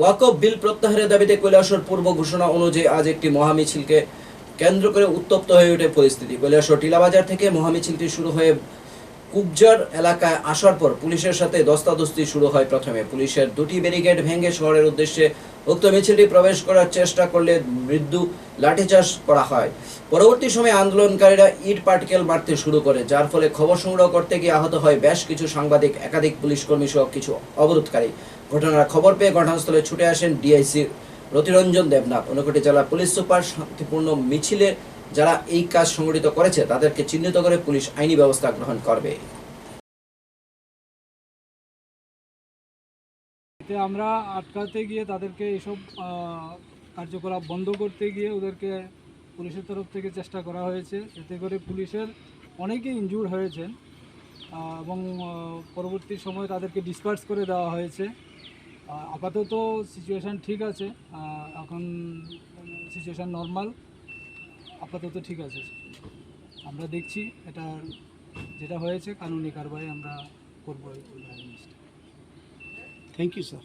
ওয়াকফ বিল প্রত্যাহারের দাবিতে কৈলাসর পূর্ব ঘোষণা অনুযায়ী আজ একটি মহামিছিলকে কেন্দ্র করে উত্তপ্ত হয়ে ওঠে পরিস্থিতি। কৈলাসর টিলাবাজার থেকে মহামিছিলটি শুরু হয়ে কুবজার এলাকায় আসার পর পুলিশের সাথে দস্তাদস্তি শুরু হয় প্রথমে। পুলিশের দুটি ব্যারিকেড ভেঙে শহরের উদ্দেশ্যে উক্ত মিছিলটি প্রবেশ করার চেষ্টা করলে মৃদু লাঠিচার্জ করা হয়। পরবর্তী সময়ে আন্দোলনকারীরা ইট পার্টিকেল মারতে শুরু করে, যার ফলে খবর সংগ্রহ করতে গিয়ে আহত হয় বেশ কিছু সাংবাদিক, একাধিক পুলিশ কর্মী সহ কিছু অবরোধকারী। ঘটনার খবর পেয়ে ঘটনাস্থলে ছুটে আসেন ডিআইসি রতিরঞ্জন দেবনাথ। ঊনকোটি জেলা পুলিশ সুপার শান্তিপূর্ণ মিছিলে যারা এই কাজ সংগঠিত করেছে তাদেরকে চিহ্নিত করে পুলিশ আইনি ব্যবস্থা গ্রহণ করবে। এতে আমরা আটকাতে গিয়ে তাদেরকে আহ, কার্যকলাপ বন্ধ করতে গিয়ে ওদেরকে পুলিশের তরফ থেকে চেষ্টা করা হয়েছে। এতে করে পুলিশের অনেকে ইনজুর হয়েছেন এবং পরবর্তী সময়ে তাদেরকে ডিসপার্স করে দেওয়া হয়েছে। আপাতত সিচুয়েশান ঠিক আছে এখন সিচুয়েশান নর্মাল আপাতত ঠিক আছে। আমরা দেখছি এটা যেটা হয়েছে, কানুনি কারবাই আমরা করব থ্যাংক ইউ স্যার